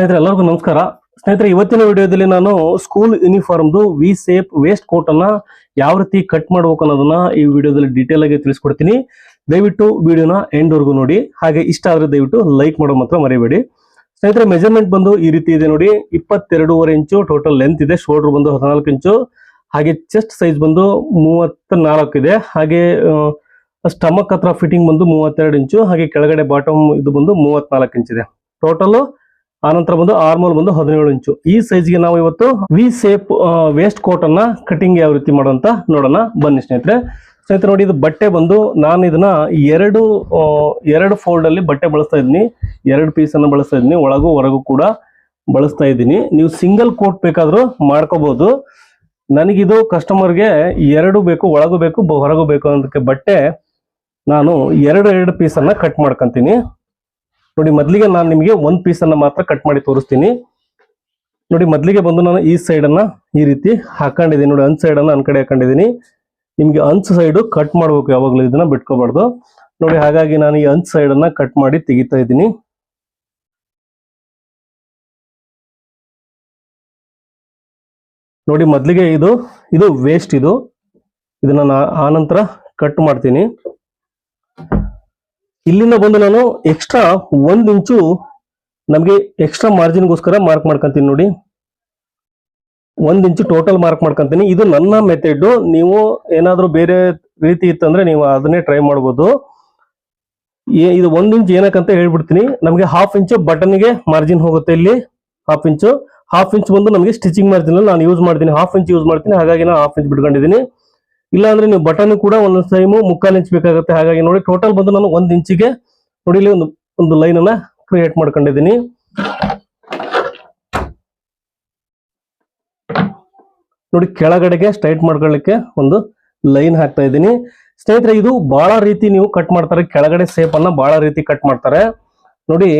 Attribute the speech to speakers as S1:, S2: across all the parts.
S1: ಸ್ನೇಹಿತರೆ, ಎಲ್ಲರಿಗೂ ನಮಸ್ಕಾರ. ಸ್ನೇಹಿತರೆ, ಇವತ್ತಿನ ವಿಡಿಯೋದಲ್ಲಿ ನಾನು ಸ್ಕೂಲ್ ಯೂನಿಫಾರ್ಮ್ದು ವಿ ಸೇಪ್ ವೇಸ್ಟ್ ಕೋಟ್ ಅನ್ನ ಯಾವ ರೀತಿ ಕಟ್ ಮಾಡ್ಬೇಕು ಅನ್ನೋದನ್ನ ಈ ವಿಡಿಯೋದಲ್ಲಿ ಡೀಟೇಲ್ ಆಗಿ ತಿಳಿಸ್ಕೊಡ್ತೀನಿ. ದಯವಿಟ್ಟು ವಿಡಿಯೋನ ಎಂಡ್ ವರ್ಗು ನೋಡಿ. ಹಾಗೆ ಇಷ್ಟ ಆದ್ರೆ ದಯವಿಟ್ಟು ಲೈಕ್ ಮಾಡೋ ಮಾತ್ರ ಮರಿಬೇಡಿ. ಸ್ನೇಹಿತರೆ ಮೆಜರ್ಮೆಂಟ್ ಬಂದು ಈ ರೀತಿ ಇದೆ ನೋಡಿ. ಇಪ್ಪತ್ತೆರಡೂವರೆ ಇಂಚು ಟೋಟಲ್ ಲೆಂತ್ ಇದೆ. ಶೋಲ್ಡರ್ ಬಂದು ಹದಿನಾಲ್ಕು ಇಂಚು. ಹಾಗೆ ಚೆಸ್ಟ್ ಸೈಜ್ ಬಂದು ಮೂವತ್ತ ನಾಲ್ಕು ಇದೆ. ಹಾಗೆ ಸ್ಟಮಕ್ ಹತ್ರ ಫಿಟ್ಟಿಂಗ್ ಬಂದು ಮೂವತ್ತೆರಡು ಇಂಚು. ಹಾಗೆ ಕೆಳಗಡೆ ಬಾಟಮ್ ಇದು ಬಂದು ಮೂವತ್ನಾಲ್ಕು ಇಂಚ್ ಇದೆ. ಟೋಟಲ್ ಆನಂತರ ಬಂದು ಆರ್ಮೋಲ್ ಬಂದು ಹದಿನೇಳು ಇಂಚು. ಈ ಸೈಜ್ಗೆ ನಾವು ಇವತ್ತು ವಿ ಸೇಪ್ ವೇಸ್ಟ್ ಕೋಟ್ ಅನ್ನ ಕಟಿಂಗ್ ಯಾವ ರೀತಿ ಮಾಡೋಂತ ನೋಡೋಣ. ಬನ್ನಿ ಸ್ನೇಹಿತರೆ. ಸ್ನೇಹಿತರೆ ನೋಡಿ, ಇದು ಬಟ್ಟೆ ಬಂದು ನಾನು ಇದನ್ನ ಎರಡು ಎರಡು ಫೋಲ್ಡ್ ಅಲ್ಲಿ ಬಟ್ಟೆ ಬಳಸ್ತಾ ಇದ್ದೀನಿ. ಎರಡು ಪೀಸ್ ಅನ್ನ ಬಳಸ್ತಾ ಇದ್ದೀನಿ. ಒಳಗೂ ಹೊರಗೂ ಕೂಡ ಬಳಸ್ತಾ ಇದ್ದೀನಿ. ನೀವು ಸಿಂಗಲ್ ಕೋಟ್ ಬೇಕಾದ್ರೂ ಮಾಡ್ಕೋಬಹುದು ನನಗಿದು ಕಸ್ಟಮರ್ಗೆ ಎರಡು ಬೇಕು, ಒಳಗೂ ಬೇಕು, ಹೊರಗೂ ಬೇಕು ಅನ್ನೋದಕ್ಕೆ ಬಟ್ಟೆ ನಾನು ಎರಡು ಎರಡು ಪೀಸ್ ಅನ್ನ ಕಟ್ ಮಾಡ್ಕೊಂತೀನಿ. ನೋಡಿ, ಮೊದಲಿಗೆ ನಾನು ನಿಮಗೆ ಒಂದ್ ಪೀಸ್ ಅನ್ನ ಮಾತ್ರ ಕಟ್ ಮಾಡಿ ತೋರಿಸ್ತೀನಿ. ನೋಡಿ, ಮೊದಲಿಗೆ ಬಂದು ನಾನು ಈ ಸೈಡ್ ಅನ್ನ ಈ ರೀತಿ ಹಾಕೊಂಡಿದ್ದೀನಿ. ನೋಡಿ, ಅಂಚ್ ಸೈಡ್ ಅನ್ನ ಅನ್ ಕಡೆ ಹಾಕೊಂಡಿದ್ದೀನಿ. ನಿಮ್ಗೆ ಅಂಚ್ ಸೈಡ್ ಕಟ್ ಮಾಡ್ಬೇಕು ಯಾವಾಗಲೂ, ಇದನ್ನ ಬಿಟ್ಕೋಬಾರ್ದು. ನೋಡಿ, ಹಾಗಾಗಿ ನಾನು ಈ ಅಂಚ್ ಸೈಡ್ ಅನ್ನ ಕಟ್ ಮಾಡಿ ತೆಗಿತಾ ಇದ್ದೀನಿ. ನೋಡಿ, ಮೊದಲಿಗೆ ಇದು ಇದು ವೇಸ್ಟ್ ಇದು. ಇದನ್ನ ನಾ ಆನಂತರ ಕಟ್ ಮಾಡ್ತೀನಿ. ಇಲ್ಲಿಂದ ಬಂದು ನಾನು ಎಕ್ಸ್ಟ್ರಾ ಒಂದು ಇಂಚು ನಮಗೆ ಎಕ್ಸ್ಟ್ರಾ ಮಾರ್ಜಿನ್ಗೋಸ್ಕರ ಮಾರ್ಕ್ ಮಾಡ್ಕೊಂತೀನಿ ನೋಡಿ. ಒಂದು ಇಂಚು ಟೋಟಲ್ ಮಾರ್ಕ್ ಮಾಡ್ಕೊಂತೀನಿ. ಇದು ನನ್ನ ಮೆಥಡ್ ನೀವು ಏನಾದರೂ ಬೇರೆ ರೀತಿ ಇತ್ತಂದ್ರೆ ನೀವು ಅದನ್ನೇ ಟ್ರೈ ಮಾಡ್ಬೋದು. ಇದು ಒಂದು ಇಂಚ್ ಏನಕ್ಕಂತ ಹೇಳ್ಬಿಡ್ತೀನಿ. ನಮಗೆ ಹಾಫ್ ಇಂಚು ಬಟನ್ಗೆ ಮಾರ್ಜಿನ್ ಹೋಗುತ್ತೆ ಇಲ್ಲಿ. ಹಾಫ್ ಇಂಚು. ಹಾಫ್ ಇಂಚ್ ಬಂದು ನಮಗೆ ಸ್ಟಿಚಿಂಗ್ ಮಾರ್ಜಿನ್ ನಾನು ಯೂಸ್ ಮಾಡ್ತೀನಿ. ಹಾಫ್ ಇಂಚ್ ಯೂಸ್ ಮಾಡ್ತೀನಿ. ಹಾಗಾಗಿ ನಾನು ಹಾಫ್ ಇಂಚ್ ಬಿಟ್ಕೊಂಡಿದ್ದೀನಿ. ಇಲ್ಲ ಅಂದ್ರೆ ನೀವು ಬಟನ್ ಕೂಡ ಒಂದೊಂದು ಸೈಮು ಮುಕ್ಕಾಲು ಇಂಚ್ ಬೇಕಾಗುತ್ತೆ. ಹಾಗಾಗಿ ನೋಡಿ ಟೋಟಲ್ ಬಂದು ನಾನು ಒಂದ್ ಇಂಚಿಗೆ ನೋಡಿ, ಇಲ್ಲಿ ಒಂದು ಒಂದು ಲೈನ್ ಅನ್ನ ಕ್ರಿಯೇಟ್ ಮಾಡ್ಕೊಂಡಿದ್ದೀನಿ. ನೋಡಿ, ಕೆಳಗಡೆಗೆ ಸ್ಟ್ರೈಟ್ ಮಾಡ್ಕೊಳ್ಳಿಕ್ಕೆ ಒಂದು ಲೈನ್ ಹಾಕ್ತಾ ಇದ್ದೀನಿ. ಸ್ನೇಹಿತರೆ, ಇದು ಬಹಳ ರೀತಿ ನೀವು ಕಟ್ ಮಾಡ್ತಾರೆ. ಕೆಳಗಡೆ ಸೇಪ್ ಅನ್ನ ಬಹಳ ರೀತಿ ಕಟ್ ಮಾಡ್ತಾರೆ. ನೋಡಿ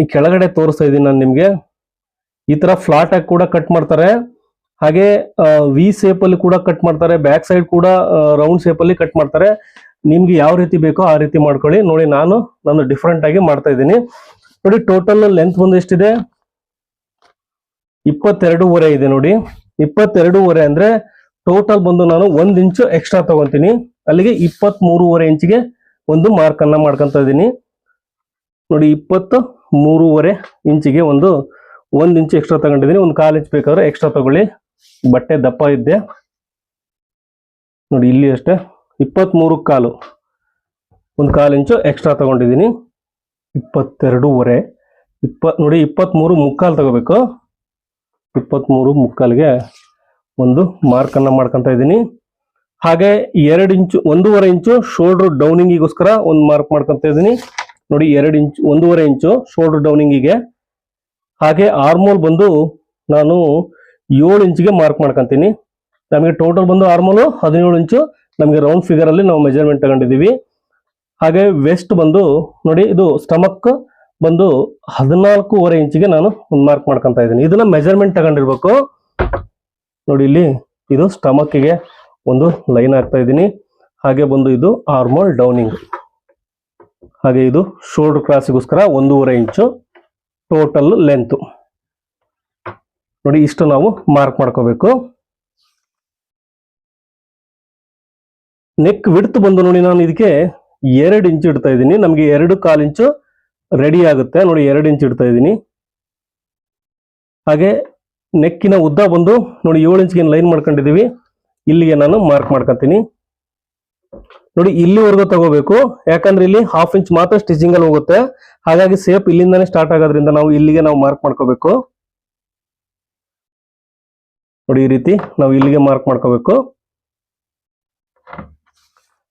S1: ಈ ಕೆಳಗಡೆ ತೋರಿಸ್ತಾ ಇದ್ದೀನಿ ನಾನು ನಿಮ್ಗೆ. ಈ ತರ ಫ್ಲಾಟ್ ಆಗಿ ಕೂಡ ಕಟ್ ಮಾಡ್ತಾರೆ. ಹಾಗೆ ವಿ ಸೇಪ್ ಅಲ್ಲಿ ಕೂಡ ಕಟ್ ಮಾಡ್ತಾರೆ ಬ್ಯಾಕ್ ಸೈಡ್ ಕೂಡ ರೌಂಡ್ ಸೇಪ್ ಅಲ್ಲಿ ಕಟ್ ಮಾಡ್ತಾರೆ. ನಿಮ್ಗೆ ಯಾವ ರೀತಿ ಬೇಕೋ ಆ ರೀತಿ ಮಾಡ್ಕೊಳ್ಳಿ. ನೋಡಿ, ನಾನು ನಾನು ಡಿಫ್ರೆಂಟ್ ಆಗಿ ಮಾಡ್ತಾ ಇದ್ದೀನಿ. ನೋಡಿ ಟೋಟಲ್ ಲೆಂತ್ ಬಂದು ಎಷ್ಟಿದೆ? ಇಪ್ಪತ್ತೆರಡೂವರೆ ಇದೆ ನೋಡಿ. ಇಪ್ಪತ್ತೆರಡೂವರೆ ಅಂದ್ರೆ ಟೋಟಲ್ ಬಂದು ನಾನು ಒಂದ್ ಇಂಚು ಎಕ್ಸ್ಟ್ರಾ ತಗೊಂತೀನಿ. ಅಲ್ಲಿಗೆ ಇಪ್ಪತ್ತ್ ಮೂರುವರೆ ಇಂಚಿಗೆ ಒಂದು ಮಾರ್ಕ್ ಅನ್ನ ಮಾಡ್ಕೊಂತ ಇದ್ದೀನಿ. ನೋಡಿ ಇಪ್ಪತ್ತು ಮೂರುವರೆ ಇಂಚಿಗೆ ಒಂದು ಒಂದ್ ಇಂಚು ಎಕ್ಸ್ಟ್ರಾ ತಗೊಂಡಿದ್ದೀನಿ. ಒಂದು ಕಾಲು ಇಂಚ್ ಬೇಕಾದ್ರೆ ಎಕ್ಸ್ಟ್ರಾ ತಗೊಳ್ಳಿ. ಬಟ್ಟೆ ದಪ್ಪ ಇದ್ದೆ. ನೋಡಿ, ಇಲ್ಲಿ ಅಷ್ಟೇ. ಇಪ್ಪತ್ತ್ಮೂರು ಕಾಲು. ಒಂದು ಕಾಲು ಇಂಚು ಎಕ್ಸ್ಟ್ರಾ ತಗೊಂಡಿದ್ದೀನಿ. ಇಪ್ಪತ್ತೆರಡೂವರೆ. ಇಪ್ಪತ್ ನೋಡಿ ಇಪ್ಪತ್ತ್ಮೂರು ಮುಕ್ಕಾಲು ತಗೋಬೇಕು. ಇಪ್ಪತ್ತ್ಮೂರು ಮುಕ್ಕಾಲಿಗೆ ಒಂದು ಮಾರ್ಕನ್ನು ಮಾಡ್ಕೊತ ಇದ್ದೀನಿ. ಹಾಗೆ ಎರಡು ಇಂಚು, ಒಂದೂವರೆ ಇಂಚು ಶೋಲ್ಡ್ರ್ ಡೌನಿಂಗಿಗೋಸ್ಕರ ಒಂದು ಮಾರ್ಕ್ ಮಾಡ್ಕೊತ ಇದ್ದೀನಿ. ನೋಡಿ, ಎರಡು ಇಂಚು, ಒಂದೂವರೆ ಇಂಚು ಶೋಲ್ಡ್ರ್ ಡೌನಿಂಗಿಗೆ ಹಾಗೆ ಆರ್ಮೋಲ್ ಬಂದು ನಾನು ಏಳು ಇಂಚಿಗೆ ಮಾರ್ಕ್ ಮಾಡ್ಕೊಂತೀನಿ. ನಮಗೆ ಟೋಟಲ್ ಬಂದು ಆರ್ಮೋಲು ಹದಿನೇಳು ಇಂಚು. ನಮಗೆ ರೌಂಡ್ ಫಿಗರ್ ಅಲ್ಲಿ ನಾವು ಮೆಜರ್ಮೆಂಟ್ ತಗೊಂಡಿದ್ದೀವಿ. ಹಾಗೆ ವೆಸ್ಟ್ ಬಂದು ನೋಡಿ, ಇದು ಸ್ಟಮಕ್ ಬಂದು ಹದಿನಾಲ್ಕೂವರೆ ಇಂಚಿಗೆ ನಾನು ಒಂದು ಮಾರ್ಕ್ ಮಾಡ್ಕೊಂತ ಇದ್ದೀನಿ. ಇದನ್ನ ಮೆಜರ್ಮೆಂಟ್ ತಗೊಂಡಿರ್ಬೇಕು. ನೋಡಿ ಇಲ್ಲಿ, ಇದು ಸ್ಟಮಕ್ಕಿಗೆ ಒಂದು ಲೈನ್ ಹಾಕ್ತಾ ಇದ್ದೀನಿ. ಹಾಗೆ ಬಂದು ಇದು ಆರ್ಮೋಲ್ ಡೌನಿಂಗ್ ಹಾಗೆ ಇದು ಶೋಲ್ಡರ್ ಕ್ರಾಸಿಗೋಸ್ಕರ ಒಂದೂವರೆ ಇಂಚು ಟೋಟಲ್ ಲೆಂತ್ ನೋಡಿ, ಇಷ್ಟು ನಾವು ಮಾರ್ಕ್ ಮಾಡ್ಕೋಬೇಕು. ನೆಕ್ ವಿಡ್ತ್ ಬಂದು ನೋಡಿ, ನಾನು ಇದಕ್ಕೆ ಎರಡು ಇಂಚು ಇಡ್ತಾ ಇದ್ದೀನಿ. ನಮಗೆ ಎರಡು ಕಾಲು ಇಂಚು ರೆಡಿ ಆಗುತ್ತೆ. ನೋಡಿ, ಎರಡು ಇಂಚು ಇಡ್ತಾ ಇದ್ದೀನಿ. ಹಾಗೆ ನೆಕ್ಕಿನ ಉದ್ದ ಬಂದು ನೋಡಿ, ಏಳು ಇಂಚ್ಗೆ ಲೈನ್ ಮಾಡ್ಕೊಂಡಿದ್ದೀವಿ. ಇಲ್ಲಿಗೆ ನಾನು ಮಾರ್ಕ್ ಮಾಡ್ಕೊತೀನಿ. ನೋಡಿ, ಇಲ್ಲಿವರೆಗೂ ತಗೋಬೇಕು. ಯಾಕಂದ್ರೆ ಇಲ್ಲಿ ಹಾಫ್ ಇಂಚ್ ಮಾತ್ರ ಸ್ಟಿಚಿಂಗ್ ಅಲ್ಲಿ ಹೋಗುತ್ತೆ. ಹಾಗಾಗಿ ಸೇಫ್ ಇಲ್ಲಿಂದಾನೇ ಸ್ಟಾರ್ಟ್ ಆಗೋದ್ರಿಂದ ನಾವು ಇಲ್ಲಿಗೆ ನಾವು ಮಾರ್ಕ್ ಮಾಡ್ಕೋಬೇಕು. ನೋಡಿ ಈ ರೀತಿ ನಾವು ಇಲ್ಲಿಗೆ ಮಾರ್ಕ್ ಮಾಡ್ಕೋಬೇಕು.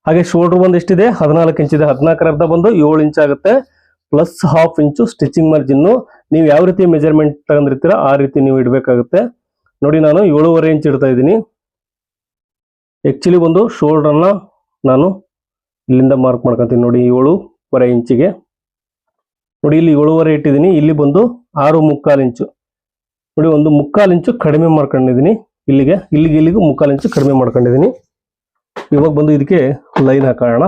S1: ಹಾಗೆ ಶೋಲ್ಡರ್ ಬಂದು ಎಷ್ಟಿದೆ? ಹದಿನಾಲ್ಕು ಇಂಚ್ ಇದೆ. ಹದಿನಾಲ್ಕರ ಅರ್ಧ ಬಂದು ಏಳು ಇಂಚ್ ಆಗುತ್ತೆ. Plus half inch stitching margin ನೀವು ಯಾವ ರೀತಿ ಮೆಜರ್ಮೆಂಟ್ ತಗೊಂಡಿರ್ತೀರ ಆ ರೀತಿ ನೀವು ಇಡಬೇಕಾಗುತ್ತೆ. ನೋಡಿ ನಾನು ಏಳುವರೆ ಇಂಚ್ ಇಡ್ತಾ ಇದ್ದೀನಿ. ಆಕ್ಚುಲಿ ಒಂದು ಶೋಲ್ಡ್ರನ್ನ ನಾನು ಇಲ್ಲಿಂದ ಮಾರ್ಕ್ ಮಾಡ್ಕೊಂತೀನಿ. ನೋಡಿ ಏಳುವರೆ ಇಂಚಿಗೆ ನೋಡಿ ಇಲ್ಲಿ ಏಳುವರೆ ಇಟ್ಟಿದ್ದೀನಿ. ಇಲ್ಲಿ ಬಂದು ಆರು ಮುಕ್ಕಾಲು ಇಂಚು ನೋಡಿ, ಒಂದು ಮುಕ್ಕಾಲು ಇಂಚು ಕಡಿಮೆ ಮಾಡ್ಕೊಂಡಿದ್ದೀನಿ. ಇಲ್ಲಿಗೆ ಇಲ್ಲಿಗೆ, ಇಲ್ಲಿಗೂ ಮುಕ್ಕಾಲು ಇಂಚು ಕಡಿಮೆ ಮಾಡ್ಕೊಂಡಿದ್ದೀನಿ. ಇವಾಗ ಬಂದು ಇದಕ್ಕೆ ಲೈನ್ ಹಾಕೋಣ.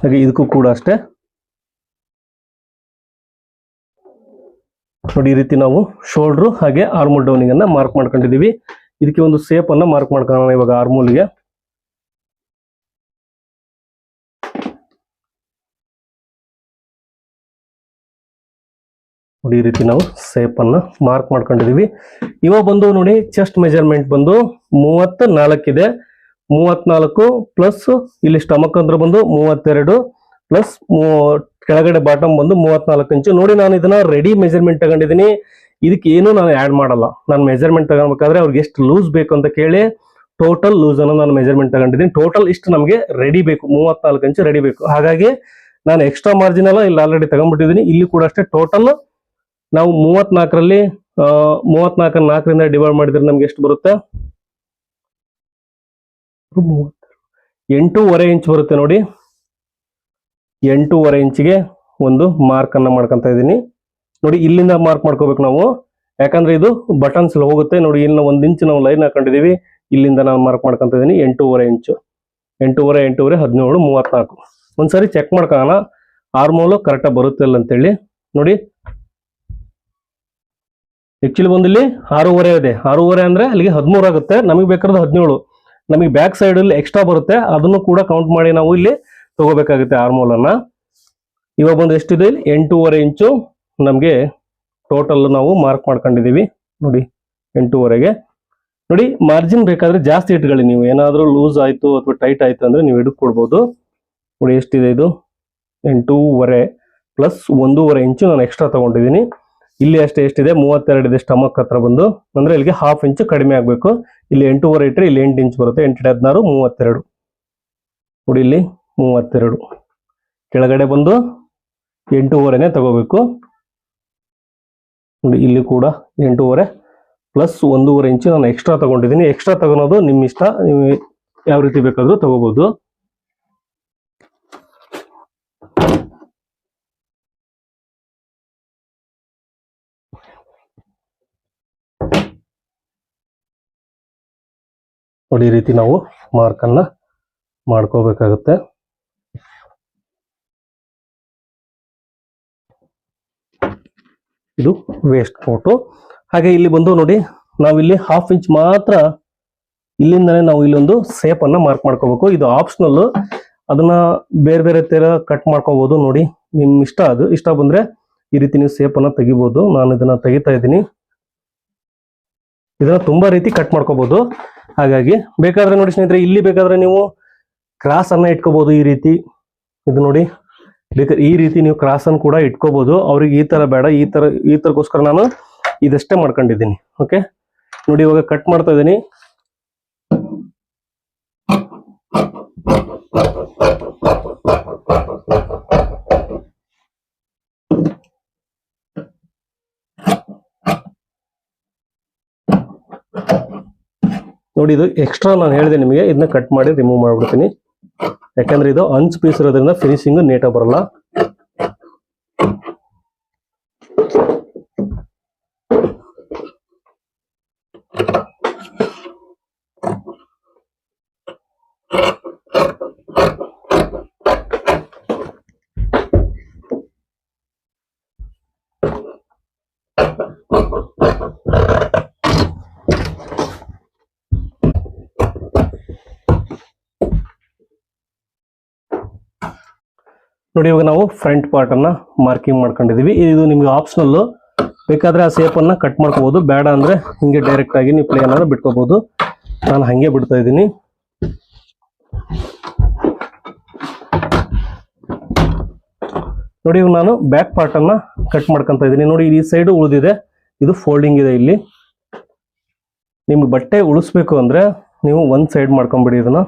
S1: ಹಾಗೆ ಇದಕ್ಕೂ ಕೂಡ ಅಷ್ಟೇ. ನೋಡಿ, ಈ ರೀತಿ ನಾವು ಶೋಲ್ಡ್ರು ಹಾಗೆ ಆರ್ಮೋಲ್ ಡೌನಿಂಗ್ ಅನ್ನ ಮಾರ್ಕ್ ಮಾಡ್ಕೊಂಡಿದೀವಿ ಇದಕ್ಕೆ ಒಂದು ಸೇಪ್ ಅನ್ನ ಮಾರ್ಕ್ ಮಾಡ್ಕೊಳ್ಳೋಣ ಇವಾಗ ಆರ್ಮೋಲ್ಗೆ ನೋಡಿ ಈ ರೀತಿ ನಾವು ಸೇಪ್ ಅನ್ನ ಮಾರ್ಕ್ ಮಾಡ್ಕೊಂಡಿದೀವಿ. ಇವಾಗ ಬಂದು ನೋಡಿ ಚೆಸ್ಟ್ ಮೆಜರ್ಮೆಂಟ್ ಬಂದು ಮೂವತ್ತ ಇದೆ ಮೂವತ್ನಾಲ್ಕು ಪ್ಲಸ್ ಇಲ್ಲಿ ಸ್ಟಮಕ್ ಅಂದ್ರೆ ಬಂದು ಮೂವತ್ತೆರಡು ಪ್ಲಸ್ ಕೆಳಗಡೆ ಬಾಟಮ್ ಬಂದು ಮೂವತ್ನಾಲ್ಕು ಇಂಚು ನೋಡಿ ನಾನು ಇದನ್ನ ರೆಡಿ ಮೆಜರ್ಮೆಂಟ್ ತಗೊಂಡಿದ್ದೀನಿ. ಇದಕ್ಕೆ ಏನು ನಾನು ಆ್ಯಡ್ ಮಾಡಲ್ಲ. ನಾನು ಮೆಜರ್ಮೆಂಟ್ ತಗೊಬೇಕಾದ್ರೆ ಅವ್ರಿಗೆ ಎಷ್ಟು ಲೂಸ್ ಬೇಕು ಅಂತ ಕೇಳಿ ಟೋಟಲ್ ಲೂಸ್ ನಾನು ಮೆಜರ್ಮೆಂಟ್ ತಗೊಂಡಿದ್ದೀನಿ. ಟೋಟಲ್ ಇಷ್ಟು ನಮಗೆ ರೆಡಿ ಬೇಕು. ಮೂವತ್ನಾಲ್ಕು ಇಂಚು ರೆಡಿ ಬೇಕು. ಹಾಗಾಗಿ ನಾನು ಎಕ್ಸ್ಟ್ರಾ ಮಾರ್ಜಿನ್ ಎಲ್ಲ ಇಲ್ಲಿ ಆಲ್ರೆಡಿ ತಗೊಂಡ್ಬಿಟ್ಟಿದ್ದೀನಿ. ಇಲ್ಲಿ ಕೂಡ ಅಷ್ಟೇ ಟೋಟಲ್ ನಾವು ಮೂವತ್ನಾಲ್ಕರಲ್ಲಿ ಮೂವತ್ನಾಲ್ಕ ನಾಲ್ಕರಿಂದ ಡಿವೈಡ್ ಮಾಡಿದ್ರೆ ನಮ್ಗೆ ಎಷ್ಟು ಬರುತ್ತೆ? ಎಂಟೂವರೆ ಇಂಚ್ ಬರುತ್ತೆ ನೋಡಿ. ಎಂಟೂವರೆ ಇಂಚಿಗೆ ಒಂದು ಮಾರ್ಕ್ ಅನ್ನ ಮಾಡ್ಕೊಂತ ಇದ್ದೀನಿ. ನೋಡಿ ಇಲ್ಲಿಂದ ಮಾರ್ಕ್ ಮಾಡ್ಕೋಬೇಕು ನಾವು. ಯಾಕಂದ್ರೆ ಇದು ಬಟನ್ಸ್ ಹೋಗುತ್ತೆ. ನೋಡಿ ಇಲ್ಲಿ ಒಂದ್ ಇಂಚ್ ನಾವು ಲೈನ್ ಹಾಕೊಂಡಿದೀವಿ. ಇಲ್ಲಿಂದ ನಾನು ಮಾರ್ಕ್ ಮಾಡ್ಕೊಂತ ಇದ್ದೀನಿ. ಎಂಟೂವರೆ ಇಂಚು. ಎಂಟೂವರೆ ಎಂಟೂವರೆ ಹದಿನೇಳು ಮೂವತ್ನಾಲ್ಕು. ಒಂದ್ಸರಿ ಚೆಕ್ ಮಾಡ್ಕೊಳ್ಳೋಣ. ಆರ್ಮೋಲು ಕರೆಕ್ಟಾಗಿ ಬರುತ್ತೆ ಇಲ್ಲ ಅಂತೇಳಿ. ನೋಡಿ ಆಕ್ಚುಲಿ ಬಂದು ಇಲ್ಲಿ ಆರೂವರೆ ಇದೆ. ಆರೂವರೆ ಅಂದ್ರೆ ಅಲ್ಲಿಗೆ ಹದಿಮೂರು ಆಗುತ್ತೆ. ನಮಗೆ ಬೇಕಾದ್ರೆ ಹದಿನೇಳು. ನಮಗೆ ಬ್ಯಾಕ್ ಸೈಡ್ ಅಲ್ಲಿ ಎಕ್ಸ್ಟ್ರಾ ಬರುತ್ತೆ. ಅದನ್ನು ಕೂಡ ಕೌಂಟ್ ಮಾಡಿ ನಾವು ಇಲ್ಲಿ ತಗೋಬೇಕಾಗುತ್ತೆ ಆರ್ಮೋಲ್ ಅನ್ನ ಇವಾಗ ಬಂದು ಎಷ್ಟಿದೆ ಇಲ್ಲಿ? ಎಂಟೂವರೆ ಇಂಚು ನಮಗೆ ಟೋಟಲ್ ನಾವು ಮಾರ್ಕ್ ಮಾಡ್ಕೊಂಡಿದೀವಿ. ನೋಡಿ, ಎಂಟೂವರೆಗೆ. ನೋಡಿ ಮಾರ್ಜಿನ್ ಬೇಕಾದ್ರೆ ಜಾಸ್ತಿ ಇಟ್ಕೊಳ್ಳಿ ನೀವು. ಏನಾದರೂ ಲೂಸ್ ಆಯ್ತು ಅಥವಾ ಟೈಟ್ ಆಯ್ತು ಅಂದ್ರೆ ನೀವು ಹಿಡಿದು ಕೊಡ್ಬೋದು ನೋಡಿ, ಎಷ್ಟಿದೆ ಇದು? ಎಂಟೂವರೆ ಪ್ಲಸ್ ಒಂದೂವರೆ ಇಂಚು ನಾನು ಎಕ್ಸ್ಟ್ರಾ ತಗೊಂಡಿದ್ದೀನಿ. ಇಲ್ಲಿ ಅಷ್ಟೇ ಎಷ್ಟಿದೆ? ಮೂವತ್ತೆರಡು ಇದೆ ಸ್ಟಮಕ್ ಹತ್ರ ಬಂದು. ಅಂದ್ರೆ ಇಲ್ಲಿಗೆ ಹಾಫ್ ಇಂಚು ಕಡಿಮೆ ಆಗಬೇಕು. ಇಲ್ಲಿ ಎಂಟೂವರೆ ಇಟ್ಟರೆ ಇಲ್ಲಿ ಎಂಟು ಇಂಚ್ ಬರುತ್ತೆ. ಎಂಟು ಹದಿನಾರು, ಮೂವತ್ತೆರಡು. ನೋಡಿ ಇಲ್ಲಿ ಮೂವತ್ತೆರಡು. ಕೆಳಗಡೆ ಬಂದು ಎಂಟೂವರೆನೆ ತಗೋಬೇಕು. ನೋಡಿ ಇಲ್ಲಿ ಕೂಡ ಎಂಟೂವರೆ ಪ್ಲಸ್ ಒಂದೂವರೆ ಇಂಚು ನಾನು ಎಕ್ಸ್ಟ್ರಾ ತಗೊಂಡಿದ್ದೀನಿ. ಎಕ್ಸ್ಟ್ರಾ ತಗೊಳೋದು ನಿಮ್ಮ ಇಷ್ಟ ನೀವು ಯಾವ ರೀತಿ ಬೇಕಾದರೂ ತಗೋಬಹುದು ನೋಡಿ, ಈ ರೀತಿ ನಾವು ಮಾರ್ಕ್ ಅನ್ನ ಮಾಡ್ಕೋಬೇಕಾಗುತ್ತೆ. ಇದು ವೇಸ್ಟ್ ಫೋಟೋ ಹಾಗೆ ಇಲ್ಲಿ ಬಂದು ನೋಡಿ, ನಾವಿಲ್ಲಿ ಹಾಫ್ ಇಂಚ್ ಮಾತ್ರ ಇಲ್ಲಿಂದನೇ ನಾವು ಇಲ್ಲೊಂದು ಸೇಪ್ ಅನ್ನ ಮಾರ್ಕ್ ಮಾಡ್ಕೋಬೇಕು. ಇದು ಆಪ್ಷನಲ್ ಅದನ್ನ ಬೇರೆ ಬೇರೆ ತರ ಕಟ್ ಮಾಡ್ಕೋಬಹುದು ನೋಡಿ. ನಿಮ್ ಇಷ್ಟ ಅದು. ಇಷ್ಟ ಬಂದ್ರೆ ಈ ರೀತಿ ನೀವು ಸೇಪ್ ಅನ್ನ ನಾನು ಇದನ್ನ ತೆಗಿತಾ ಇದ್ದೀನಿ. ಇದನ್ನ ತುಂಬಾ ರೀತಿ ಕಟ್ ಮಾಡ್ಕೋಬಹುದು ಹಾಗಾಗಿ ಬೇಕಾದ್ರೆ ನೋಡಿ ಸ್ನೇಹಿತರೆ, ಇಲ್ಲಿ ಬೇಕಾದ್ರೆ ನೀವು ಕ್ರಾಸ್ ಅನ್ನ ಇಟ್ಕೋಬಹುದು ಈ ರೀತಿ. ಇದು ನೋಡಿ ಬೇಕಾದ್ರೆ ಈ ರೀತಿ ನೀವು ಕ್ರಾಸ್ ಅನ್ನು ಕೂಡ ಇಟ್ಕೋಬಹುದು ಅವ್ರಿಗೆ ಈ ತರ ಬೇಡ, ಈ ತರ ಈ ತರಗೋಸ್ಕರ ನಾನು ಇದಷ್ಟೇ ಮಾಡ್ಕೊಂಡಿದ್ದೀನಿ. ಓಕೆ ನೋಡಿ ಇವಾಗ ಕಟ್ ಮಾಡ್ತಾ ಇದ್ದೀನಿ. ನೋಡಿ ಇದು ಎಕ್ಸ್ಟ್ರಾ ನಾನು ಹೇಳಿದೆ ನಿಮಗೆ, ಇದನ್ನ ಕಟ್ ಮಾಡಿ ರಿಮೂವ್ ಮಾಡ್ಬಿಡ್ತೀನಿ. ಯಾಕಂದ್ರೆ ಇದು ಅಂಚ್ ಪೀಸ್ ಇರೋದ್ರಿಂದ ಫಿನಿಶಿಂಗ್ ನೀಟಾಗಿ ಬರಲ್ಲ. ನೋಡಿ, ಇವಾಗ ನಾವು ಫ್ರಂಟ್ ಪಾರ್ಟ್ ಮಾರ್ಕಿಂಗ್ ಮಾಡ್ಕೊಂಡಿದೀವಿ. ಇದು ನಿಮ್ಗೆ ಆಪ್ಷನಲ್ ಬೇಕಾದ್ರೆ ಆ ಸೇಪ್ ಅನ್ನ ಕಟ್ ಮಾಡ್ಕೋಬಹುದು ಬೇಡ ಅಂದ್ರೆ ಹಿಂಗೆ ಡೈರೆಕ್ಟ್ ಆಗಿ ನೀವು ಪ್ಲೇನ್ ಅನ್ನ ಬಿಟ್ಕೋಬಹುದು ನಾನು ಹಂಗೆ ಬಿಡ್ತಾ ಇದ್ದೀನಿ. ನೋಡಿ, ಇವಾಗ ನಾನು ಬ್ಯಾಕ್ ಪಾರ್ಟ್ ಅನ್ನ ಕಟ್ ಮಾಡ್ಕೊಂತ ಇದ್ದೀನಿ. ನೋಡಿ, ಈ ಸೈಡ್ ಉಳಿದಿದೆ. ಇದು ಫೋಲ್ಡಿಂಗ್ ಇದೆ ಇಲ್ಲಿ. ನಿಮ್ಗೆ ಬಟ್ಟೆ ಉಳಿಸ್ಬೇಕು ಅಂದ್ರೆ ನೀವು ಒಂದ್ ಸೈಡ್ ಮಾಡ್ಕೊಂಬಿಡಿ ಇದನ್ನ.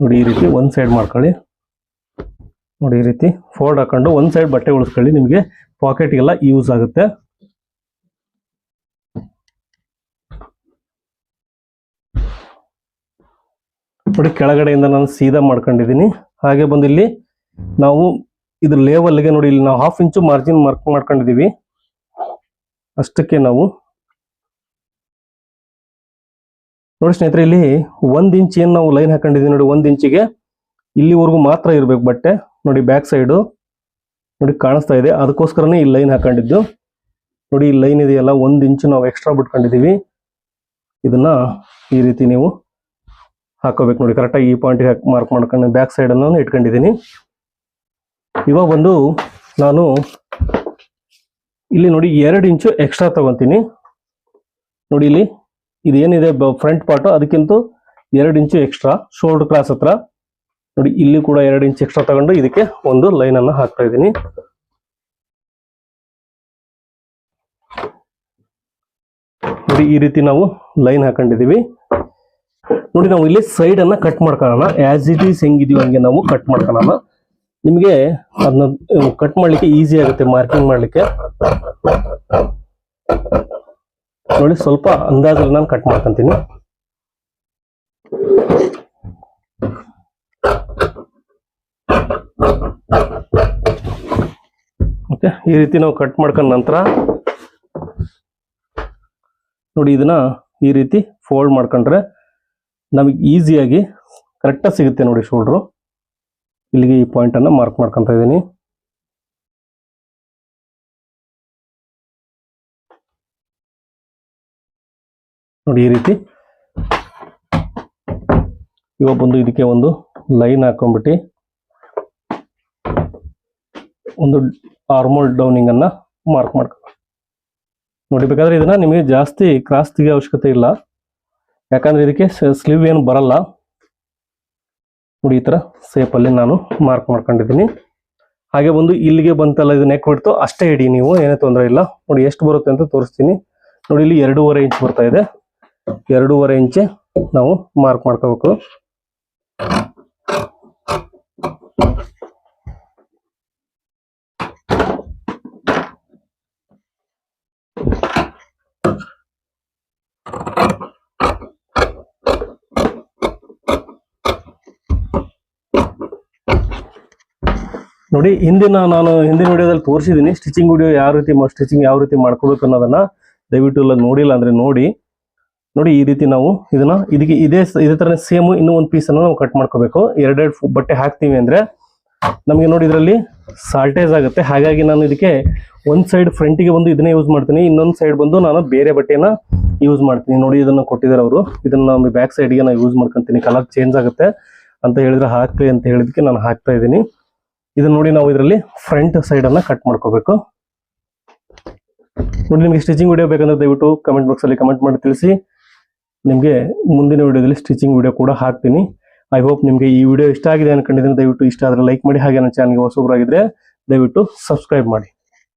S1: ನೋಡಿ ಈ ರೀತಿ ಒಂದು ಸೈಡ್ ಮಾಡ್ಕೊಳ್ಳಿ. ನೋಡಿ ಈ ರೀತಿ ಫೋಲ್ಡ್ ಹಾಕೊಂಡು ಒಂದು ಸೈಡ್ ಬಟ್ಟೆ ಉಳಿಸ್ಕೊಳ್ಳಿ, ನಿಮಗೆ ಪಾಕೆಟ್ಗೆಲ್ಲ ಯೂಸ್ ಆಗುತ್ತೆ. ನೋಡಿ ಕೆಳಗಡೆಯಿಂದ ನಾನು ಸೀದಾ ಮಾಡ್ಕೊಂಡಿದ್ದೀನಿ. ಹಾಗೆ ಬಂದು ಇಲ್ಲಿ ನಾವು ಇದ್ರ ಲೇವಲ್ಗೆ ನೋಡಿ, ಇಲ್ಲಿ ನಾವು ಹಾಫ್ ಇಂಚು ಮಾರ್ಜಿನ್ ಮಾರ್ಕ್ ಮಾಡ್ಕೊಂಡಿದ್ದೀವಿ. ಅಷ್ಟಕ್ಕೆ ನಾವು ನೋಡಿ ಸ್ನೇಹಿತರೆ, ಇಲ್ಲಿ ಒಂದ್ ಇಂಚ್ ಏನ್ ನಾವು ಲೈನ್ ಹಾಕೊಂಡಿದೀವಿ ನೋಡಿ, ಒಂದ್ ಇಂಚಿಗೆ. ಇಲ್ಲಿವರೆಗೂ ಮಾತ್ರ ಇರಬೇಕು ಬಟ್ಟೆ. ನೋಡಿ ಬ್ಯಾಕ್ ಸೈಡು ನೋಡಿ, ಕಾಣಿಸ್ತಾ ಇದೆ. ಅದಕ್ಕೋಸ್ಕರನೇ ಈ ಲೈನ್ ಹಾಕೊಂಡಿದ್ದು. ನೋಡಿ, ಈ ಲೈನ್ ಇದೆಯಲ್ಲ ಒಂದ್ ಇಂಚು ನಾವು ಎಕ್ಸ್ಟ್ರಾ ಬಿಟ್ಕೊಂಡಿದೀವಿ. ಇದನ್ನ ಈ ರೀತಿ ನೀವು ಹಾಕೋಬೇಕು ನೋಡಿ. ಕರೆಕ್ಟಾಗಿ ಈ ಪಾಯಿಂಟ್ಗೆ ಮಾರ್ಕ್ ಮಾಡ್ಕೊಂಡು ಬ್ಯಾಕ್ ಸೈಡ್ ಅನ್ನು ಇಟ್ಕೊಂಡಿದ್ದೀನಿ. ಇವಾಗ ಬಂದು ನಾನು ಇಲ್ಲಿ ನೋಡಿ, ಎರಡು ಇಂಚು ಎಕ್ಸ್ಟ್ರಾ ತಗೊಂತೀನಿ. ನೋಡಿ, ಇಲ್ಲಿ ಇದೇನಿದೆ ಫ್ರಂಟ್ ಪಾರ್ಟ್ ಅದಕ್ಕಿಂತ ಎರಡು ಇಂಚು ಎಕ್ಸ್ಟ್ರಾ ಶೋಲ್ಡರ್ ಕ್ಲಾಸ್ ಹತ್ರ. ನೋಡಿ, ಇಲ್ಲಿ ಕೂಡ ಎರಡು ಇಂಚು ಎಕ್ಸ್ಟ್ರಾ ತಗೊಂಡು ಇದಕ್ಕೆ ಒಂದು ಲೈನ್ ಅನ್ನ ಹಾಕ್ತಾ ಇದ್ದೀನಿ. ನೋಡಿ, ಈ ರೀತಿ ನಾವು ಲೈನ್ ಹಾಕೊಂಡಿದೀವಿ ನೋಡಿ, ನಾವು ಇಲ್ಲಿ ಸೈಡ್ ಅನ್ನ ಕಟ್ ಮಾಡ್ಕೊಳ್ಳೋಣ. ಆಸ್ ಇಟ್ ಈಸ್ ಹೆಂಗಿದೀವಿ ಹಂಗೆ ನಾವು ಕಟ್ ಮಾಡ್ಕೊಳ್ಳೋಣ. ನಿಮಗೆ ಅದನ್ನ ಕಟ್ ಮಾಡ್ಲಿಕ್ಕೆ ಈಸಿ ಆಗುತ್ತೆ ಮಾರ್ಕಿಂಗ್ ಮಾಡ್ಲಿಕ್ಕೆ. ನೋಡಿ, ಸ್ವಲ್ಪ ಅಂದಾಜಲ್ಲಿ ನಾನು ಕಟ್ ಮಾಡ್ಕೊಂತೀನಿ. ಓಕೆ ಈ ರೀತಿ ನಾವು ಕಟ್ ಮಾಡ್ಕೊಂಡ ನಂತರ ನೋಡಿ, ಇದನ್ನ ಈ ರೀತಿ ಫೋಲ್ಡ್ ಮಾಡ್ಕೊಂಡ್ರೆ ನಮಗೆ ಈಸಿಯಾಗಿ ಕರೆಕ್ಟಾಗಿ ಸಿಗುತ್ತೆ ನೋಡಿ ಶೋಲ್ಡ್ರು ಇಲ್ಲಿಗೆ ಈ ಪಾಯಿಂಟನ್ನು ಮಾರ್ಕ್ ಮಾಡ್ಕೊತಾ ಇದ್ದೀನಿ. ನೋಡಿ ಈ ರೀತಿ. ಇವಾಗ ಬಂದು ಇದಕ್ಕೆ ಒಂದು ಲೈನ್ ಹಾಕೊಂಡ್ಬಿಟ್ಟು ಒಂದು ಆರ್ಮೋಲ್ ಡೌನಿಂಗ್ ಅನ್ನ ಮಾರ್ಕ್ ಮಾಡ್ಕೊ. ನೋಡಿ, ಬೇಕಾದ್ರೆ ಇದನ್ನ ನಿಮಗೆ ಜಾಸ್ತಿ ಕ್ರಾಸ್ ತೆಗಿಯೋ ಅವಶ್ಯಕತೆ ಇಲ್ಲ. ಯಾಕಂದ್ರೆ ಇದಕ್ಕೆ ಸ್ಲೀವ್ ಏನು ಬರಲ್ಲ. ನೋಡಿ, ಈ ತರ ಸೇಪಲ್ಲಿ ನಾನು ಮಾರ್ಕ್ ಮಾಡ್ಕೊಂಡಿದ್ದೀನಿ. ಹಾಗೆ ಬಂದು ಇಲ್ಲಿಗೆ ಬಂತಲ್ಲ ಇದು ನೆಕ್ ಬಿಡ್ತು ಅಷ್ಟೇ ಇಡಿ ನೀವು, ಏನೇ ತೊಂದರೆ ಇಲ್ಲ. ನೋಡಿ, ಎಷ್ಟು ಬರುತ್ತೆ ಅಂತ ತೋರಿಸ್ತೀನಿ. ನೋಡಿ, ಇಲ್ಲಿ ಎರಡೂವರೆ ಇಂಚ್ ಬರ್ತಾ ಇದೆ. ಎರಡೂವರೆ ಇಂಚೆ ನಾವು ಮಾರ್ಕ್ ಮಾಡ್ಕೋಬೇಕು. ನೋಡಿ, ಹಿಂದಿನ ನಾನು ಹಿಂದಿನ ವಿಡಿಯೋದಲ್ಲಿ ತೋರಿಸಿದ್ದೀನಿ ಸ್ಟಿಚಿಂಗ್ ವಿಡಿಯೋ ಯಾವ ರೀತಿ ಸ್ಟಿಚಿಂಗ್ ಯಾವ ರೀತಿ ಮಾಡ್ಕೋಬೇಕು ಅನ್ನೋದನ್ನ ದಯವಿಟ್ಟು ಇಲ್ಲ ನೋಡಿಲ್ಲ ಅಂದ್ರೆ ನೋಡಿ. ನೋಡಿ ಈ ರೀತಿ ನಾವು ಇದನ್ನ ಇದಕ್ಕೆ ಇದೇ ಇದೇ ತರ ಸೇಮ್ ಇನ್ನೂ ಒಂದು ಪೀಸ್ ಅನ್ನು ನಾವು ಕಟ್ ಮಾಡ್ಕೋಬೇಕು. ಎರಡೆರಡು ಬಟ್ಟೆ ಹಾಕ್ತೀವಿ ಅಂದ್ರೆ ನಮಗೆ ನೋಡಿ ಇದರಲ್ಲಿ ಸಾಲ್ಟೇಜ್ ಆಗುತ್ತೆ. ಹಾಗಾಗಿ ನಾನು ಇದಕ್ಕೆ ಒಂದ್ ಸೈಡ್ ಫ್ರಂಟಿಗೆ ಬಂದು ಇದನ್ನೇ ಯೂಸ್ ಮಾಡ್ತೀನಿ. ಇನ್ನೊಂದು ಸೈಡ್ ಬಂದು ನಾನು ಬೇರೆ ಬಟ್ಟೆನ ಯೂಸ್ ಮಾಡ್ತೀನಿ. ನೋಡಿ ಇದನ್ನ ಕೊಟ್ಟಿದ್ದಾರೆ ಅವರು. ಇದನ್ನ ನಾನು ಬ್ಯಾಕ್ ಸೈಡ್ಗೆ ನಾವು ಯೂಸ್ ಮಾಡ್ಕೊಂತೀನಿ. ಕಲರ್ ಚೇಂಜ್ ಆಗುತ್ತೆ ಅಂತ ಹೇಳಿದ್ರೆ ಹಾಕ್ಲಿ ಅಂತ ಹೇಳಿದಕ್ಕೆ ನಾನು ಹಾಕ್ತಾ ಇದ್ದೀನಿ. ಇದನ್ನ ನೋಡಿ ನಾವು ಇದರಲ್ಲಿ ಫ್ರಂಟ್ ಸೈಡ್ ಅನ್ನ ಕಟ್ ಮಾಡ್ಕೋಬೇಕು. ನೋಡಿ ನಿಮಗೆ ಸ್ಟಿಚಿಂಗ್ ವಿಡಿಯೋ ಬೇಕಂದ್ರೆ ದಯವಿಟ್ಟು ಕಮೆಂಟ್ ಬಾಕ್ಸ್ ಅಲ್ಲಿ ಕಮೆಂಟ್ ಮಾಡಿ ತಿಳಿಸಿ. ನಿಮಗೆ ಮುಂದಿನ ವಿಡಿಯೋದಲ್ಲಿ ಸ್ಟಿಚಿಂಗ್ ವಿಡಿಯೋ ಕೂಡ ಹಾಕ್ತೀನಿ. ಐ ಹೋಪ್ ನಿಮಗೆ ಈ ವಿಡಿಯೋ ಇಷ್ಟ ಆಗಿದೆ ಅನ್ಕೊಂಡಿದ್ದೀನಿ. ದಯವಿಟ್ಟು ಇಷ್ಟ ಆದರೆ ಲೈಕ್ ಮಾಡಿ. ಹಾಗೆ ನನ್ನ ಚಾನಲ್ಗೆ ಹೊಸೊಬ್ಬರಾಗಿದ್ದರೆ ದಯವಿಟ್ಟು ಸಬ್ಸ್ಕ್ರೈಬ್ ಮಾಡಿ.